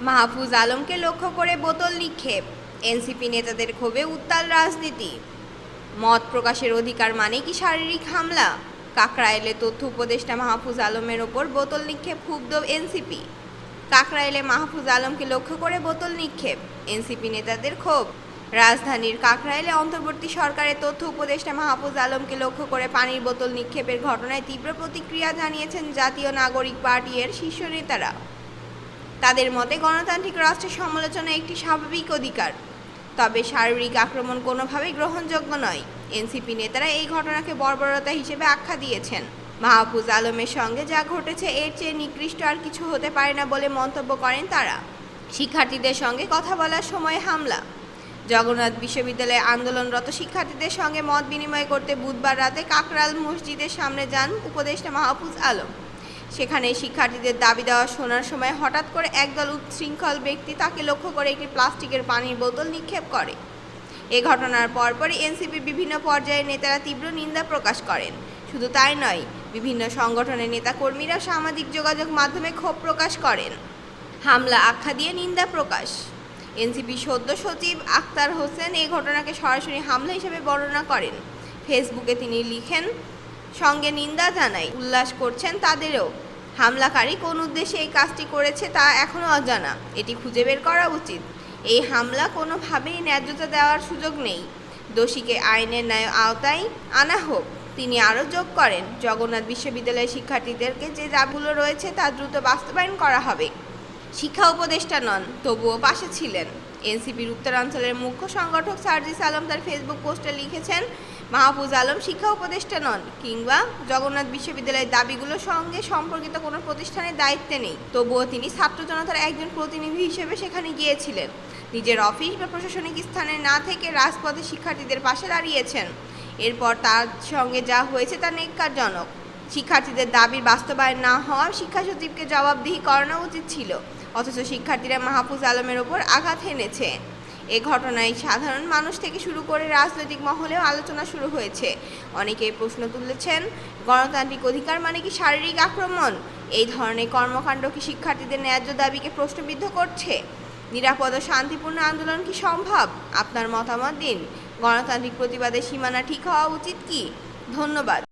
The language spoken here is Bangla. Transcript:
মাহফুজ আলমকে লক্ষ্য করে বোতল নিক্ষেপ। এনসিপি নেতাদের ক্ষোভে উত্তাল রাজনীতি। মত প্রকাশের অধিকার মানে কি শারীরিক হামলা? কাকরাইলে তথ্য উপদেষ্টা মাহফুজ আলমের ওপর বোতল নিক্ষেপ ক্ষুব্ধ এনসিপি। কাকরাইলে মাহফুজ আলমকে লক্ষ্য করে বোতল নিক্ষেপ। এনসিপি নেতাদের ক্ষোভ। রাজধানীর কাকরাইলে অন্তর্বর্তী সরকারের তথ্য উপদেষ্টা মাহফুজ আলমকে লক্ষ্য করে পানির বোতল নিক্ষেপের ঘটনায় তীব্র প্রতিক্রিয়া জানিয়েছেন জাতীয় নাগরিক পার্টি এর শীর্ষ নেতারা। তাদের মতে গণতান্ত্রিক রাষ্ট্রের সমালোচনা একটি স্বাভাবিক অধিকার। তবে শারীরিক আক্রমণ কোনোভাবেই গ্রহণযোগ্য নয়। এনসিপি নেতারা এই ঘটনাকে বর্বরতা হিসেবে আখ্যা দিয়েছেন। মাহফুজ আলমের সঙ্গে যা ঘটেছে এর চেয়ে নিকৃষ্ট আর কিছু হতে পারে না বলে মন্তব্য করেন তারা। শিক্ষার্থীদের সঙ্গে কথা বলার সময় হামলা। জগন্নাথ বিশ্ববিদ্যালয়ে আন্দোলনরত শিক্ষার্থীদের সঙ্গে মত বিনিময় করতে বুধবার রাতে কাকরাল মসজিদের সামনে যান উপদেষ্টা মাহফুজ আলম। সেখানে শিক্ষার্থীদের দাবি দেওয়া শোনার সময় হঠাৎ করে একদল উচ্ছৃঙ্খল ব্যক্তি তাকে লক্ষ্য করে একটি প্লাস্টিকের পানির বোতল নিক্ষেপ করে। এ ঘটনার পরপরই এনসিপির বিভিন্ন পর্যায়ের নেতারা তীব্র নিন্দা প্রকাশ করেন। শুধু তাই নয়, বিভিন্ন সংগঠনের নেতাকর্মীরা সামাজিক যোগাযোগ মাধ্যমে ক্ষোভ প্রকাশ করেন। হামলা আখ্যা দিয়ে নিন্দা প্রকাশ। এনসিপি সদ্য সচিব আক্তার হোসেন এই ঘটনাকে সরাসরি হামলা হিসেবে বর্ণনা করেন। ফেসবুকে তিনি লিখেন, সঙ্গে নিন্দা জানাই, উল্লাস করছেন তাদেরও। হামলাকারী কোন উদ্দেশ্যে এই কাজটি করেছে তা এখনও অজানা। এটি খুঁজে বের করা উচিত। এই হামলা কোনোভাবেই ন্যায্যতা দেওয়ার সুযোগ নেই। দোষীকে আইনের ন্যায় আওতায় আনা হোক। তিনি আরও যোগ করেন, জগন্নাথ বিশ্ববিদ্যালয়ের শিক্ষার্থীদেরকে যে দাবিগুলো রয়েছে তা দ্রুত বাস্তবায়ন করা হবে। শিক্ষা উপদেষ্টা নন, তবুও পাশে ছিলেন। এনসিপির উত্তরাঞ্চলের মুখ্য সংগঠক সার্জিস আলম তার ফেসবুক পোস্টে লিখেছেন, মাহফুজ আলম শিক্ষা উপদেষ্টা নন কিংবা জগন্নাথ বিশ্ববিদ্যালয়ের দাবিগুলোর সঙ্গে সম্পর্কিত কোনো প্রতিষ্ঠানের দায়িত্বে নেই। তবুও তিনি ছাত্র জনতার একজন প্রতিনিধি হিসেবে সেখানে গিয়েছিলেন। নিজের অফিস বা প্রশাসনিক স্থানে না থেকে রাজপথে শিক্ষার্থীদের পাশে দাঁড়িয়েছেন। এরপর তার সঙ্গে যা হয়েছে তা নেককারজনক শিক্ষার্থীদের দাবির বাস্তবায়ন না হওয়া শিক্ষা সচিবকে জবাবদিহি করানো উচিত ছিল। অথচ শিক্ষার্থীরা মাহফুজ আলমের ওপর আঘাত হেনেছে। এ ঘটনায় সাধারণ মানুষ থেকে শুরু করে রাজনৈতিক মহলেও আলোচনা শুরু হয়েছে। অনেকেই প্রশ্ন তুলেছেন, গণতান্ত্রিক অধিকার মানে কি শারীরিক আক্রমণ? এই ধরনের কর্মকাণ্ড কি শিক্ষার্থীদের ন্যায্য দাবিকে প্রশ্নবিদ্ধ করছে? নিরাপদ ও শান্তিপূর্ণ আন্দোলন কি সম্ভব? আপনার মতামত দিন। গণতান্ত্রিক প্রতিবাদের সীমানা ঠিক হওয়া উচিত কি? ধন্যবাদ।